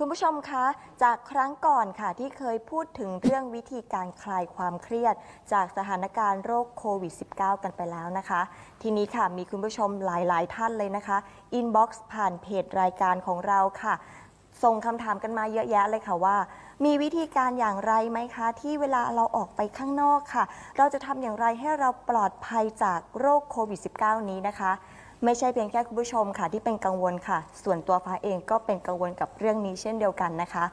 คุณผู้ชมคะ จากครั้งก่อนค่ะที่เคยพูดถึงเรื่องวิธีการคลายความเครียด จากสถานการณ์โรคโควิด -19 กันไปแล้วนะคะ ทีนี้ค่ะมีคุณผู้ชมหลาย ๆ ท่านเลยนะคะอินบ็อกซ์ผ่านเพจรายการของเราค่ะ ส่งคำถามกันมาเยอะแยะเลยค่ะว่า มีวิธีการอย่างไรไหมคะ ที่เวลาเราออกไปข้างนอกค่ะ เราจะทำอย่างไรให้เราปลอดภัยจากโรคโควิด -19 นี้นะคะ ไม่ใช่เพียงแค่คุณผู้ชมค่ะที่เป็นกังวลค่ะ ส่วนตัวฟ้าเองก็เป็นกังวลกับเรื่องนี้เช่นเดียวกันนะคะ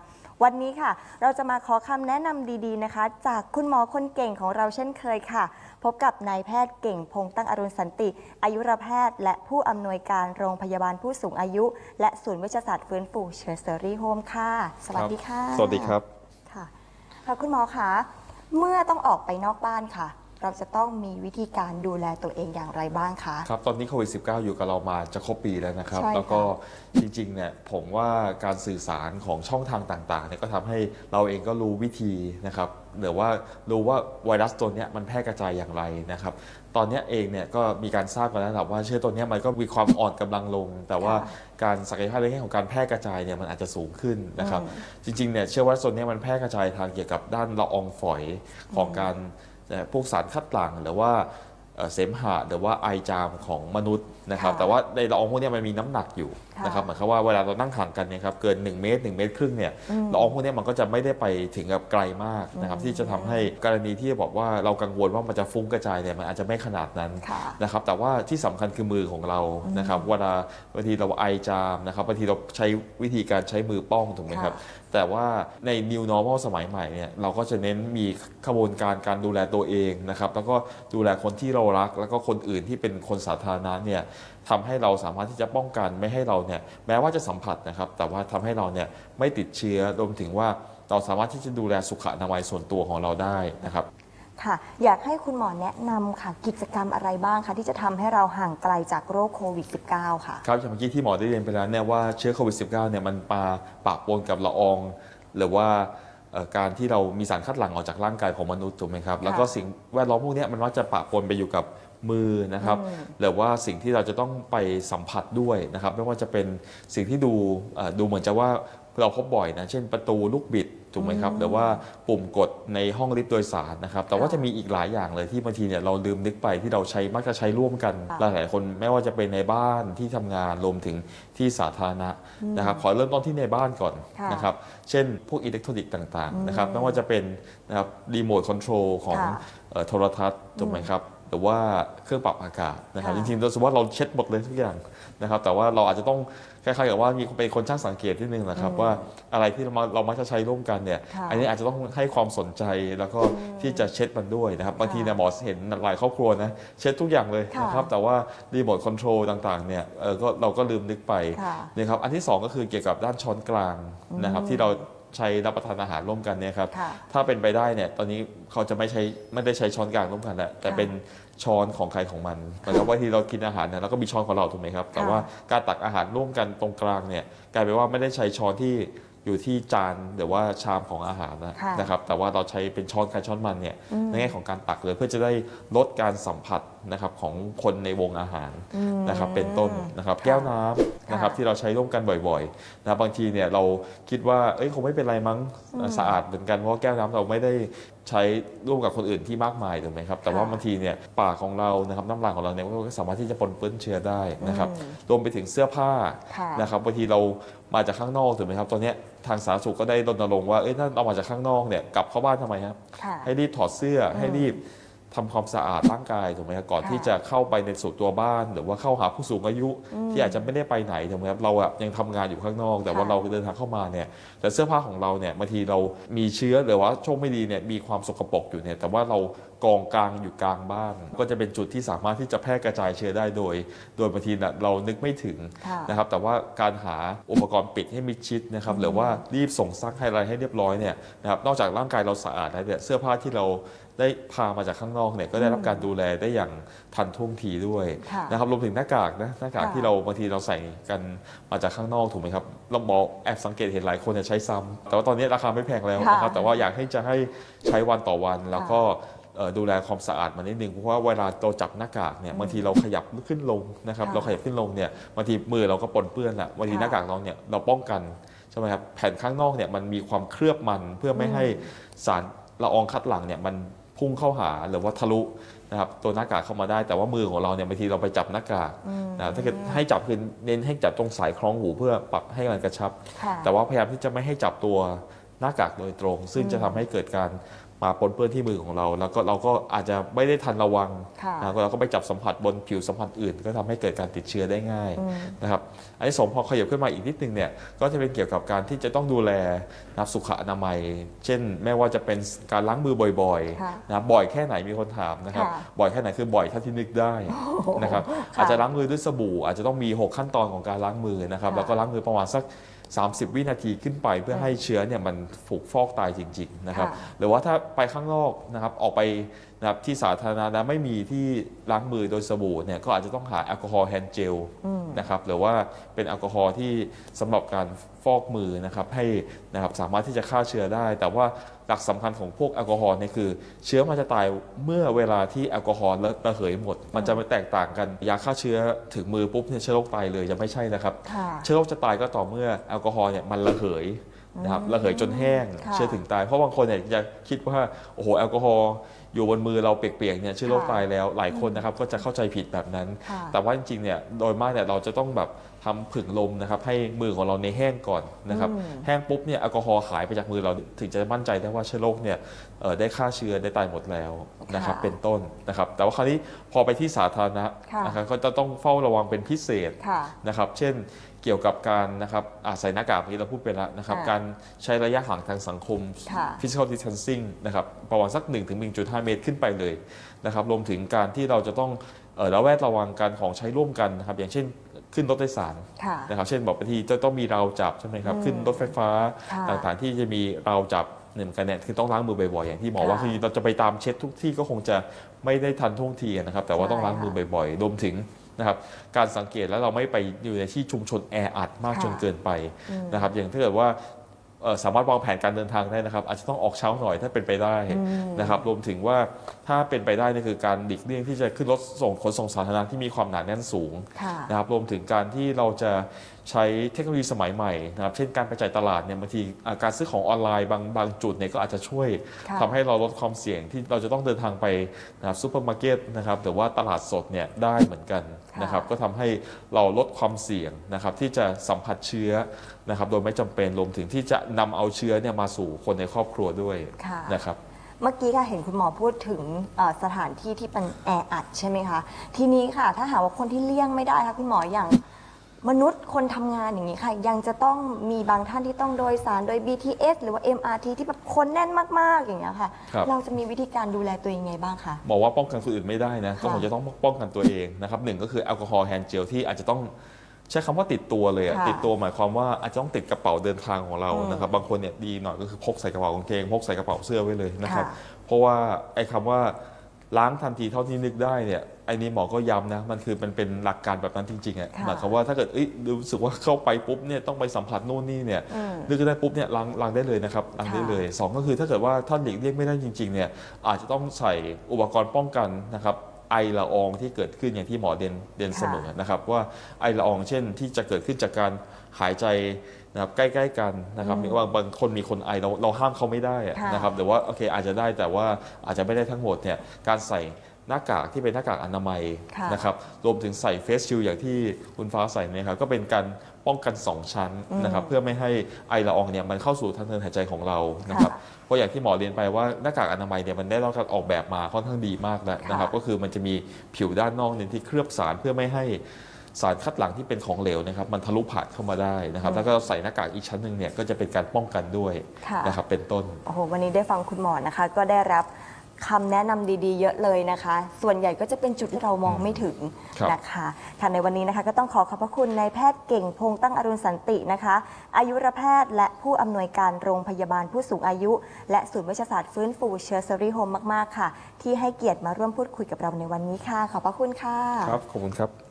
วันนี้ค่ะ เราจะมาขอคำแนะนำดีๆนะคะ จากคุณหมอคนเก่งของเราเช่นเคยค่ะ พบกับนายแพทย์เก่งพงษ์ตั้งอรุณสันติ อายุรแพทย์ และผู้อำนวยการโรงพยาบาลผู้สูงอายุ และศูนย์วิชาศาสตร์ฟื้นฟูเชอร์เซอรี่โฮมค่ะ สวัสดีค่ะ สวัสดีครับค่ะค่ะคุณหมอคะเมื่อต้องออกไปนอกบ้านค่ะ เราจะต้องมีวิธีการดูแลตัวเองอย่างไรบ้างคะ ครับ ตอนนี้โควิด -19 อยู่กับเรามาจะครบปีแล้วนะครับ ใช่ค่ะแล้วก็จริงๆเนี่ยผมว่าการสื่อสารของช่องทางต่างๆเนี่ยก็ทำให้เราเองก็รู้วิธีนะครับหรือว่ารู้ว่าไวรัสตัวเนี้ยมันแพร่กระจายอย่างไรนะครับ ตอนเนี้ยเองเนี่ยก็มีการทราบกันแล้วนะครับว่าเชื้อตัวเนี้ยมันก็มีความอ่อนกำลังลง แต่ว่าการศักยภาพในแง่ของการแพร่กระจายเนี่ยมันอาจจะสูงขึ้นนะครับ จริงๆเนี่ยเชื้อไวรัสตัวเนี้ยมันแพร่กระจายทางเกี่ยวกับด้านละอองฝอยของการ เอ่อพวกสารคัดหลั่งหรือว่าเอ่อเสมหะหรือว่าไอจามของมนุษย์นะครับ ค่ะ แต่ว่าในละอองพวกเนี้ยมันมีน้ำหนักอยู่ค่ะนะครับหมายความว่าเวลาเรานั่งห่างกันเนี่ยครับเกิน 1 เมตร 1 เมตรครึ่งเนี่ยอืมละอองพวกเนี้ยมันก็จะไม่ได้ไปถึงกับไกลมากนะครับอืมที่จะทำให้กรณีที่บอกว่าเรากังวลว่ามันจะฟุ้งกระจายเนี่ยมันอาจจะไม่ขนาดนั้นค่ะนะครับแต่ว่าที่สำคัญคือมือของเรานะครับเวลาบางทีเราไอจามนะครับบางทีเราใช้วิธีการใช้มือป้องถูกไหมครับค่ะแต่ว่าใน new normal สมัยใหม่เนี่ยเราก็จะเน้นมีขบวนการการดูแลตัวเองนะครับแล้วก็ดูแลคนที่เรารัก แล้วก็คนอื่นที่เป็นคนสาธารณะเนี่ย ทำให้เราสามารถที่จะป้องกันไม่ให้เราเนี่ยแม้ว่าจะสัมผัสนะครับ แต่ว่าทำให้เราเนี่ยไม่ติดเชื้อรวมถึงว่าเราสามารถที่จะดูแลสุขอนามัยส่วนตัวของเราได้นะครับค่ะ อยากให้คุณหมอแนะนำค่ะ กิจกรรมอะไรบ้างคะที่จะทำให้เราห่างไกลจากโรคโควิด -19 ค่ะ ครับอย่างเมื่อกี้ที่หมอได้เรียนไปแล้วเนี่ยว่าเชื้อโควิด -19 เนี่ยมันปาปะปนกับละออง หรือว่าเอ่อการที่เรามีสารคัดหลั่งออกจากร่างกายของมนุษย์ถูกไหมครับ แล้วก็สิ่งแวดล้อมพวกเนี้ยมันมักจะปะปนไปอยู่กับ มือนะครับอืมหรือว่าสิ่งที่เราจะต้องไปสัมผัสด้วยนะครับ ไม่ว่าจะเป็นสิ่งที่ดูเอ่อดูเหมือนจะว่าเราพบบ่อยนะ เช่นประตูลูกบิดถูกไหมครับอืมหรือว่าปุ่มกดในห้องลิฟต์โดยสารนะครับ แต่ว่าค่ะจะมีอีกหลายอย่างเลยที่บางทีเนี่ยเราลืมนึกไปที่เราใช้มักจะใช้ร่วมกันค่ะหลายๆคนไม่ว่าจะเป็นในบ้านที่ทำงานรวมถึงที่สาธารณะนะครับขอเริ่มต้นที่ในบ้านก่อนค่ะนะครับเช่นพวกอิเล็กทรอนิกส์ต่างอืมๆนะครับไม่ว่าจะเป็นนะครับรีโมทคอนโทรลของค่ะเอ่อโทรทัศน์ถูกไหมครับ หรือว่าเครื่องปรับอากาศนะครับค่ะจริงๆเราสมมติว่าเราเช็ดหมดเลยทุกอย่างนะครับ แต่ว่าเราอาจจะต้องคล้ายๆกับว่ามีเป็นคนช่างสังเกตนิดนึงนะครับอืมว่าอะไรที่เรามาเรามักจะใช้ร่วมกันเนี่ย ค่ะอันนี้อาจจะต้องให้ความสนใจแล้วก็ที่จะเช็ดมันด้วยนะครับบางทีเนี่ยหมอเห็นหลายครอบครัวนะเช็ดทุกอย่างเลยค่ะนะครับแต่ว่ารีโมทคอนโทรลต่างๆเนี่ยเออก็เราก็ลืมนึกไปค่ะ นะครับอันที่สองก็คือเกี่ยวกับด้านช้อนกลางนะครับอืมที่เรา ใช้รับประทานอาหารร่วมกันเนี่ยครับค่ะถ้าเป็นไปได้เนี่ย ตอนนี้เขาจะไม่ใช้ไม่ได้ใช้ช้อนกลางร่วมกันแล้วแต่ค่ะเป็นช้อนของใครของมันเหมือนกับว่าที่เรากินอาหารเนี่ยเราก็มีช้อนของเราถูกไหมครับ แต่ค่ะว่าการตักอาหารร่วมกันตรงกลางเนี่ยกลายเป็นว่าไม่ได้ใช้ช้อนที่ อยู่ที่จานหรือว่าชามของอาหารนะค่ะนะครับแต่ว่าเราใช้เป็นช้อนใครช้อนมันเนี่ยอืมในแง่ของการตักเลยเพื่อจะได้ลดการสัมผัสนะครับของคนในวงอาหารอืมนะครับเป็นต้นนะครับค่ะแก้วน้ำนะครับค่ะที่เราใช้ร่วมกันบ่อยๆนะครับบางทีเนี่ยเราคิดว่าเอ้ยคงไม่เป็นไรมั้งอืม สะอาดเหมือนกันเพราะว่าแก้วน้ำเราไม่ได้ใช้ร่วมกับคนอื่นที่มากมายถูกไหมครับ แต่ว่าค่ะบางทีเนี่ยปากของเรานะครับน้ำลายของเราเนี่ยก็สามารถที่จะปนเปื้อนเชื้อได้นะครับอืมรวมไปถึงเสื้อผ้าค่ะนะครับบางทีเรามาจากข้างนอกถูกไหมครับตอนเนี้ยทางสาธารณสุขก็ได้รณรงค์ว่าเอ้ยถ้าเรามาจากข้างนอกเนี่ยกลับเข้าบ้านทำไมครับค่ะให้รีบถอดเสื้ออมให้รีบ ทำความสะอาดร่างกายถูกไหมครับก่อนค่ะที่จะเข้าไปในสู่ตัวบ้าน หรือว่าเข้าหาผู้สูงอายุอืมที่อาจจะไม่ได้ไปไหนถูกไหมครับเราอะยังทำงานอยู่ข้างนอก แต่ว่าค่ะเราเดินทางเข้ามาเนี่ยแต่เสื้อผ้าของเราเนี่ยบางทีเรามีเชื้อหรือว่าโชคไม่ดีเนี่ยมีความสกปรกอยู่เนี่ยแต่ว่าเรากองกลางอยู่กลางบ้าน ก็จะเป็นจุดที่สามารถที่จะแพร่กระจายเชื้อได้โดย โดยบางทีน่ะเรานึกไม่ถึงค่ะนะครับแต่ว่าการหาอุปกรณ์ปิดให้มิดชิดนะครับหรือว่ารีบส่งซักให้อะไรให้เรียบร้อยเนี่ยนะครับนอกจากร่างกายเราสะอาดแล้วเนี่ยเสื้อผ้าที่เรา ได้พามาจากข้างนอกเนี่ยก็ได้รับการดูแลได้อย่างทันท่วงทีด้วยค่ะนะครับรวมถึงหน้ากากนะหน้ากากค่ะที่เราบางทีเราใส่กันมาจากข้างนอกถูกไหมครับเรามองแอบสังเกตเห็นหลายคนเนี่ยใช้ซ้ำแต่ว่าตอนนี้ราคาไม่แพงแล้วนะครับค่ะแต่ว่าอยากให้จะให้ใช้วันต่อวันแล้วก็เอ่อดูแลความสะอาดมันนิดนึงเพราะว่าเวลาเราจับหน้ากากเนี่ยบางทีเราขยับขึ้นลงนะครับค่ะเราขยับขึ้นลงเนี่ยบางทีมือเราก็ปนเปื้อนละบางทีค่ะหน้ากากเราเนี่ยเราป้องกันใช่ไหมครับแผ่นข้างนอกเนี่ยมันมีความเคลือบมันเพื่อไม่ให้สารละอองคัดหลั่งเนี่ยมัน พุ่งเข้าหาหรือว่าทะลุนะครับตัวหน้ากากเข้ามาได้แต่ว่ามือของเราเนี่ยบางทีเราไปจับหน้ากากนะครับถ้าเกิดให้จับคือเน้นให้จับตรงสายคล้องหูเพื่อปรับให้มันกระชับค่ะแต่ว่าพยายามที่จะไม่ให้จับตัวหน้ากากโดยตรง ซึ่งจะทำให้เกิดการ มาปนเปื้อนที่มือของเรา แล้วก็เราก็อาจจะไม่ได้ทันระวังค่ะนะเราก็ไปจับสัมผัสบนผิวสัมผัสอื่น ก็ทำให้เกิดการติดเชื้อได้ง่ายนะครับอันที่สองพอขยับขึ้นมาอีกนิดนึงเนี่ยก็จะเป็นเกี่ยวกับการที่จะต้องดูแลนะครับสุขอนามัย เช่นแม้ว่าจะเป็นการล้างมือบ่อยค่ะๆนะครับบ่อยแค่ไหนมีคนถามนะครับค่ะบ่อยแค่ไหนคือบ่อยเท่าที่นึกได้นะครับค่ะอาจจะล้างมือด้วยสบู่ อาจจะต้องมี 6 ขั้นตอนของการล้างมือนะครับค่ะแล้วก็ล้างมือประมาณสัก 30 วินาทีขึ้นไปเพื่อให้เชื้อเนี่ยมันถูกฟอกตายจริงๆนะครับค่ะหรือว่าถ้าไปข้างนอกนะครับออกไปนะครับที่สาธารณะแล้วไม่มีที่ล้างมือโดยสบู่เนี่ยก็อาจจะต้องหาแอลกอฮอล์แฮนด์เจลนะครับหรือว่าเป็นแอลกอฮอล์ที่สำหรับการฟอกมือนะครับให้นะครับสามารถที่จะฆ่าเชื้อได้ แต่ว่าห ลักสำคัญของพวกแอลกอฮอล์เนี่ยคือ เชื้อมันจะตายเมื่อเวลาที่แอลกอฮอล์ระเหยหมด มันจะไม่แตกต่างกันยาฆ่าเชื้อถึงมือปุ๊บเนี่ยเชื้อโรคตายเลยจะไม่ใช่นะครับค่ะเชื้อโรคจะตายก็ต่อเมื่อแอลกอฮอล์เนี่ยมันระเหยนะครับระเหยจนแห้งค่ะเชื้อถึงตายเพราะบางคนเนี่ยจะคิดว่าโอ้โหแอลกอฮอล์ อยู่บนมือเราเปียกๆเนี่ยเชื้อโรคค่ะตายแล้วหลายคนนะครับก็จะเข้าใจผิดแบบนั้นค่ะแต่ว่าจริงๆเนี่ยโดยมากเนี่ยเราจะต้องแบบทำผึ่งลมนะครับให้มือของเราในยแห้งก่อนนะครับอืมแห้งปุ๊บเนี่ยแอลกอฮอล์หายไปจากมือเราถึงจะมั่นใจได้ว่าเชื้อโรคเนี่ยเอ่อได้ฆ่าเชื้อได้ตายหมดแล้วนะครับค่ะเป็นต้นนะครับแต่ว่าคราวนี้พอไปที่สาธารณะค่ะนะครับก็จะต้องเฝ้าระวังเป็นพิเศษค่ะนะครับเช่นเกี่ยวกับการนะครับอ่าใส่หน้ากากเมื่อกี้เราพูดไปแล้วนะครับค่ะการใช้ระยะห่างทางสังคมค่ะ physical distancing นะครับประมาณสัก 1-1.5เมตรขึ้นไปเลยนะครับรวมถึงการที่เราจะต้องเอ่อระแวดระวังการของใช้ร่วมกันนะครับอย่างเช่นขึ้นรถโดยสารค่ะนะครับเช่นบอกบางทีจะต้องมีราวจับใช่ไหมครับอืมขึ้นรถไฟฟ้าค่ะต่างๆที่จะมีราวจับหนึ่งกันเนี่ยคือต้องล้างมือบ่อยๆอย่างที่หมอว่าค่ะคือเราจะไปตามเช็ดทุกที่ก็คงจะไม่ได้ทันท่วงทีนะครับ แต่ว่าต้องล้างมือบ่อยๆรวมถึงนะครับการสังเกตแล้วเราไม่ไปอยู่ในที่ชุมชนแออัดมากค่ะจนเกินไปนะครับอย่างถ้าเกิดว่าเอ่อ สามารถวางแผนการเดินทางได้นะครับ อาจจะต้องออกเช้าหน่อยถ้าเป็นไปได้นะครับรวมถึงว่าถ้าเป็นไปได้นี่คือการหลีกเลี่ยงที่จะขึ้นรถส่งขนส่งสาธารณะที่มีความหนาแน่นสูงค่ะนะครับรวมถึงการที่เราจะใช้เทคโนโลยีสมัยใหม่นะครับเช่นการไปจ่ายตลาดเนี่ยบางทีอ่าการซื้อของออนไลน์บางบางจุดเนี่ยก็อาจจะช่วยค่ะทำให้เราลดความเสี่ยงที่เราจะต้องเดินทางไปนะครับซูเปอร์มาร์เก็ตนะครับหรือว่าตลาดสดเนี่ยได้เหมือนกันค่ะนะครับก็ทำให้เราลดความเสี่ยงนะครับที่จะสัมผัสเชื้อนะครับโดยไม่จำเป็นรวมถึงที่จะนำเอาเชื้อเนี่ยมาสู่คนในครอบครัวด้วยค่ะนะครับเมื่อกี้ค่ะเห็นคุณหมอพูดถึงเอ่อสถานที่ที่เป็นแออัดใช่ไหมคะทีนี้ค่ะ ถ้าหากว่าคนที่เลี่ยงไม่ได้ค่ะคุณหมออย่าง มนุษย์คนทำงานอย่างนี้ค่ะ ยังจะต้องมีบางท่านที่ต้องโดยสารโดย BTS หรือว่า MRT ที่แบบคนแน่นมาก ๆ อย่างเงี้ยค่ะ ครับ เราจะมีวิธีการดูแลตัวเองยังไงบ้างคะ บอกว่าป้องกันคนอื่นไม่ได้นะค่ะก็คงจะต้องป้องกันตัวเองนะครับหนึ่งก็คือแอลกอฮอล์แฮนด์เจลที่อาจจะต้องใช้คำว่าติดตัวเลยอะค่ะติดตัวหมายความว่าอาจจะต้องติดกระเป๋าเดินทางของเราอืมนะครับบางคนเนี่ยดีหน่อยก็คือพกใส่กระเป๋ากางเกงพกใส่กระเป๋าเสื้อไว้เลยนะครับค่ะ เพราะว่าไอ้คำว่า ล้างทันทีเท่าที่นึกได้เนี่ยไอ้นี่หมอก็ย้ำนะ มันคือมันเป็นหลักการแบบนั้นจริงๆอะค่ะหมายความว่าถ้าเกิดเอ้ยรู้สึกว่าเข้าไปปุ๊บเนี่ยต้องไปสัมผัสนู่นนี่เนี่ยอืมนึกได้ปุ๊บเนี่ยล้างล้างได้เลยนะครับล้างได้ค่ะเลยสองก็คือถ้าเกิดว่าท่านหลีกเลี่ยงไม่ได้จริงๆเนี่ยอาจจะต้องใส่อุปกรณ์ป้องกันนะครับ ไอละอองที่เกิดขึ้นอย่างที่หมอเดนเดนค่ะเสมอนะครับ ว่าไอละอองเช่นที่จะเกิดขึ้นจากการหายใจนะครับใกล้ๆกันนะครับมีว่าบางคนมีคนไอเราเราห้ามเขาไม่ได้อะค่ะนะครับแต่ว่าโอเคอาจจะได้แต่ว่าอาจจะไม่ได้ทั้งหมดเนี่ยการใส่หน้ากากที่เป็นหน้ากากอนามัยค่ะนะครับรวมถึงใส่เฟสชิลอย่างที่คุณฟ้าใส่เนยครับก็เป็นการ ป้องกัน 2 ชั้นนะครับเพื่อไม่ให้ไอละอองเนี่ยมันเข้าสู่ทางเดินหายใจของเรานะครับค่ะเพราะอย่างที่หมอเรียนไปว่าหน้ากากอนามัยเนี่ยมันได้รับการออกแบบมาค่อนข้างดีมากแล้วนะครับค่ะก็คือมันจะมีผิวด้านนอกเนี่ยที่เคลือบสารเพื่อไม่ให้สารคัดหลั่งที่เป็นของเหลวนะครับมันทะลุผ่านเข้ามาได้นะครับ แล้วก็ใส่หน้ากากอีกชั้นหนึ่งเนี่ยก็จะเป็นการป้องกันด้วยค่ะนะครับเป็นต้น โอ้โหวันนี้ได้ฟังคุณหมอนะคะ ก็ได้รับ คำแนะนำดีๆ เยอะเลยนะคะ ส่วนใหญ่ก็จะเป็นจุดที่เรามองไม่ถึงครับ นะคะค่ะในวันนี้นะคะก็ต้องขอขอบพระคุณนายแพทย์เก่งพงษ์ตั้งอรุณสันตินะคะ อายุรแพทย์และผู้อำนวยการโรงพยาบาลผู้สูงอายุ และศูนย์วิชาศาสตร์ฟื้นฟูเชอร์เซอรี่โฮมมาก ๆ ค่ะ ที่ให้เกียรติมาร่วมพูดคุยกับเราในวันนี้ค่ะ ขอบพระคุณค่ะ ครับ ขอบคุณครับ